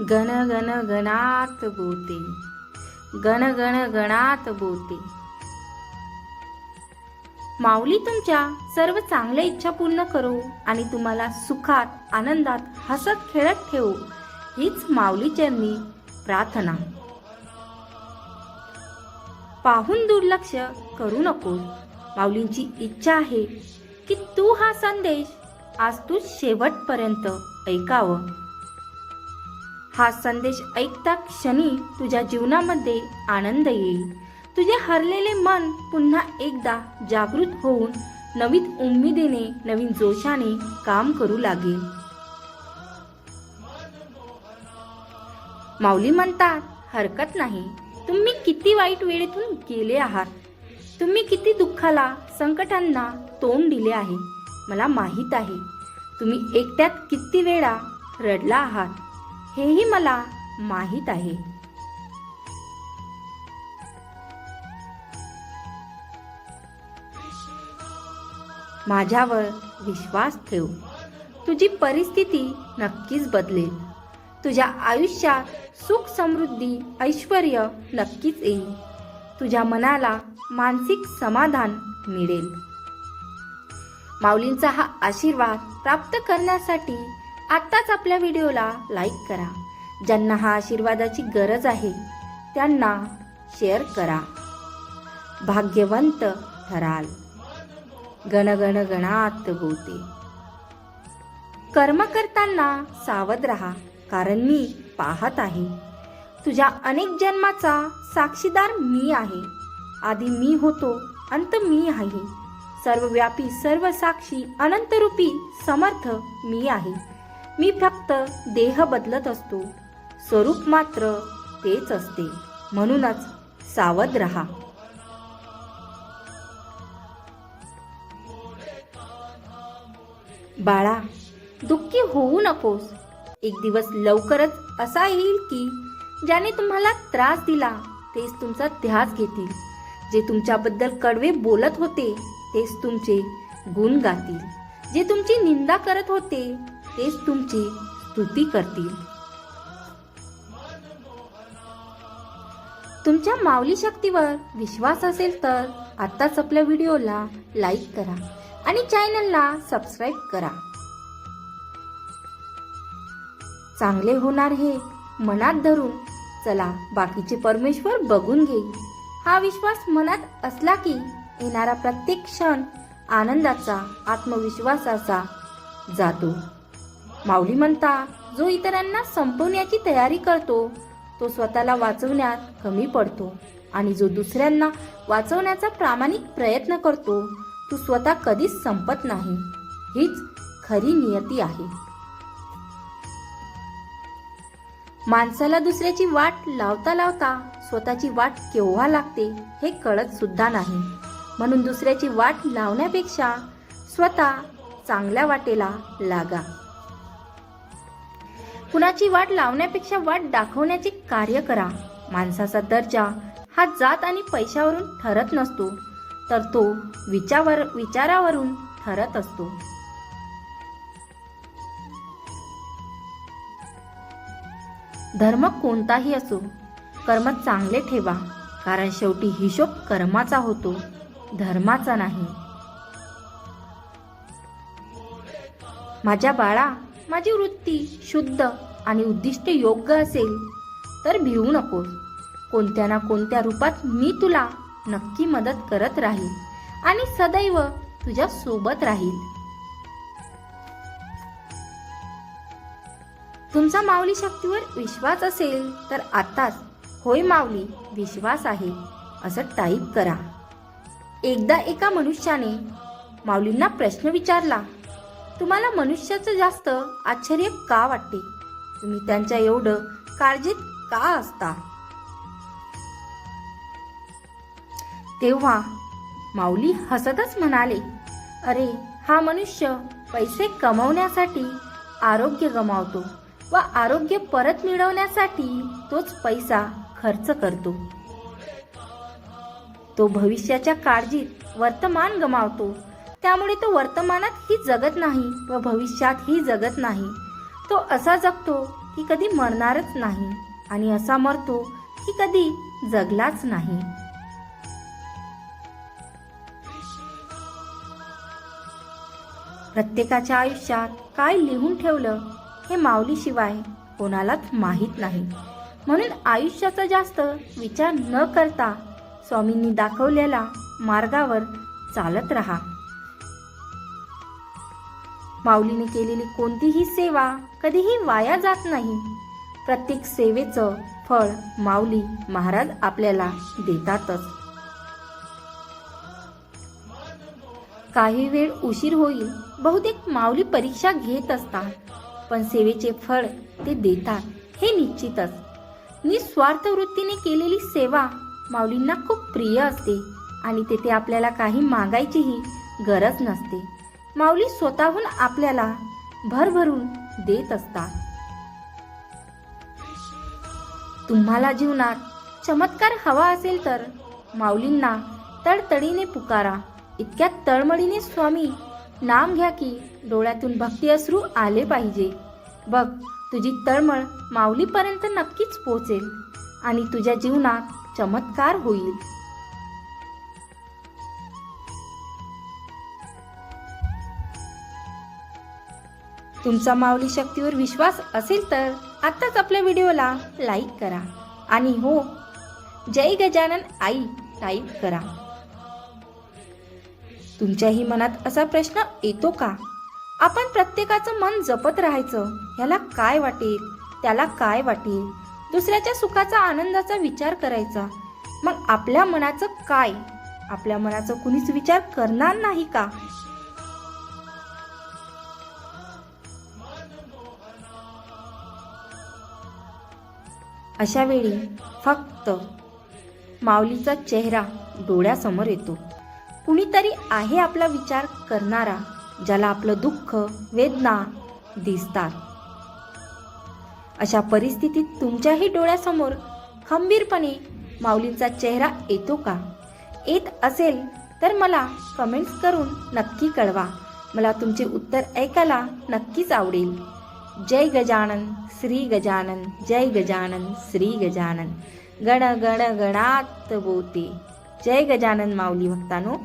गण गण गणात बोते. गण गण गणात बोते. माऊली तुमच्या सर्व चांगल्या इच्छा पूर्ण करो आणि तुम्हाला सुखात आनंदात हसत खेळत ठेवू. हीच माऊलीच्या मी प्रार्थना. पाहून दुर्लक्ष करू नको. माऊलींची इच्छा आहे की तू हा संदेश आज तू शेवटपर्यंत ऐकावं. हा संदेश ऐकता क्षणी तुझ्या जीवनामध्ये आनंद येईल. तुझे हरलेले मन पुन्हा एकदा जागृत होऊन नवीन उमेदीने नवीन जोशाने काम करू लागेल. माऊली म्हणतात हरकत नाही. तुम्ही किती वाईट वेळेतून गेले आहात. तुम्ही किती दुःखाला संकटांना तोंड दिले आहे. मला माहीत आहे. तुम्ही एकट्यात किती वेळा रडला आहात. हेही मला माहीत आहे. माझ्यावर विश्वास ठेव. तुझी परिस्थिती नक्कीच बदलेल. तुझ्या आयुष्यात सुख समृद्धी ऐश्वर नक्कीच येईल. तुझ्या मनाला मानसिक समाधान मिळेल. माऊलींचा हा आशीर्वाद प्राप्त करण्यासाठी आत्ताच आपल्या व्हिडिओला लाईक करा. ज्यांना हा आशीर्वादाची गरज आहे त्यांना शेअर करा. भाग्यवंत ठराल. गणगण गणात बोते कर्म करताना सावध राहा कारण मी पाहत आहे. तुझ्या अनेक जन्माचा साक्षीदार मी आहे. आधी मी होतो अंत मी आहे. सर्वव्यापी सर्व साक्षी अनंतरूपी समर्थ मी आहे. मी फक्त देह बदलत असतो. स्वरूप मात्र तेच असते. म्हणूनच सावध राहा. बाळा दुःखी होऊ नकोस. एक दिवस लवकरच असा येईल की ज्याने तुम्हाला त्रास दिला तेच तुमचा ध्यास घेतील. जे तुमच्याबद्दल कडवे बोलत होते तेच तुमचे गुण गातील. जे तुमची निंदा करत होते तेच तुमची स्तुती करतील. तुमच्या माऊली शक्तीवर विश्वास असेल तर आत्ताच आपल्या व्हिडिओला लाईक करा आणि चॅनलला सबस्क्राईब करा. चांगले होणार हे मनात धरून चला बाकीचे परमेश्वर बघून घेईल हा विश्वास मनात असला की येणारा प्रत्येक क्षण आनंदाचा आत्मविश्वासाचा जातो. माऊली म्हणता जो इतरांना संपवण्याची तयारी करतो तो स्वतःला वाचवण्यात कमी पडतो आणि जो दुसऱ्यांना वाचवण्याचा प्रामाणिक प्रयत्न करतो तो स्वतः कधीच संपत नाही. हीच खरी नियती आहे. माणसाला दुसऱ्याची वाट लावता लावता स्वतःची वाट केव्हा लागते हे कळत सुद्धा नाही. म्हणून दुसऱ्याची वाट लावण्यापेक्षा स्वतः चांगल्या वाटेला लागा. कुणाची वाट लावण्यापेक्षा वाट दाखवण्याचे कार्य करा. माणसाचा दर्जा हा जात आणि पैशावरून ठरत नसतो तर तो विचार विचारावरून ठरत असतो. धर्म कोणताही असो कर्म चांगले ठेवा कारण शेवटी हिशोब कर्माचा होतो धर्माचा नाही. माझ्या बाळा माझी वृत्ती शुद्ध आणि उद्दिष्ट योग्य असेल तर भिवू नकोस. कोणत्या ना कोणत्या रूपात मी तुला नक्की मदत करत राहील आणि सदैव तुझ्या सोबत राहील तुमचा माऊली शक्तीवर विश्वास असेल तर आताच होय माऊली विश्वास आहे असं टाईप करा. एकदा एका मनुष्याने माऊलींना प्रश्न विचारला तुम्हाला मनुष्याचं जास्त आश्चर्य का वाटते? तुम्ही त्यांच्या एवढं काळजीत का असता? तेव्हा माऊली हसतच म्हणाले अरे हा मनुष्य पैसे कमवण्यासाठी आरोग्य गमावतो व आरोग्य परत मिळवण्यासाठी तोच पैसा खर्च करतो. तो भविष्याच्या काळजीत वर्तमान गमावतो त्यामुळे तो वर्तमानात ही जगत नाही व भविष्यात ही जगत नाही. तो असा जगतो की कधी मरणारच नाही आणि असा मरतो की कधी जगलाच नाही. प्रत्येकाच्या आयुष्यात काय लिहून ठेवलं हे माऊलीशिवाय कोणालाच माहीत नाही. म्हणून आयुष्याचा जास्त विचार न करता स्वामींनी दाखवलेल्या मार्गावर चालत राहा. माऊलीने केलेली कोणतीही सेवा कधीही वाया जात नाही. प्रत्येक सेवेचं फळ माऊली महाराज आपल्याला देतातच. काही वेळ उशीर होईल बहुतेक माऊली परीक्षा घेत असतात पण सेवेचे फळ ते देतात हे निश्चितच. निस्वार्थ वृत्तीने केलेली सेवा माऊलींना खूप प्रिय असते आणि तेथे आपल्याला काही मागायचीही गरज नसते. माऊली स्वतःहून आपल्याला भरभरून देत असतात. तुम्हाला जीवनात चमत्कार हवा असेल तर माऊलींना तडतडीने पुकारा. इतक्या तळमळीने स्वामी नाम घ्या की डोळ्यातून भक्ती अश्रू आले पाहिजे. बघ तुझी तळमळ माऊलीपर्यंत नक्कीच पोचेल आणि तुझ्या जीवनात चमत्कार होईल. तुमचा माऊली शक्तीवर विश्वास असेल तर आत्ताच आपल्या व्हिडिओला लाईक करा. आणि हो जय गजानन आई टाईप करा. तुमच्याही मनात असा प्रश्न येतो का? आपण प्रत्येकाचं मन जपत राहायचं ह्याला काय वाटेल? त्याला काय वाटेल? दुसऱ्याच्या सुखाचा आनंदाचा विचार करायचा. मग आपल्या मनाचं काय? आपल्या मनाचं कुणीच विचार करणार नाही का? अशा वेळी फक्त माऊलीचा चेहरा डोळ्यासमोर येतो. कुणीतरी आहे आपला विचार करणारा ज्याला आपलं दुःख वेदना दिसतात. अशा परिस्थितीत तुमच्याही डोळ्यासमोर खंबीरपणे माऊलींचा चेहरा येतो का? येत असेल तर मला कमेंट्स करून नक्की कळवा. मला तुमचे उत्तर ऐकायला नक्कीच आवडेल. जय गजानन श्री गजानन जय गजानन श्री गजानन गण गण गणात बोते जय गजानन माऊली भक्तानो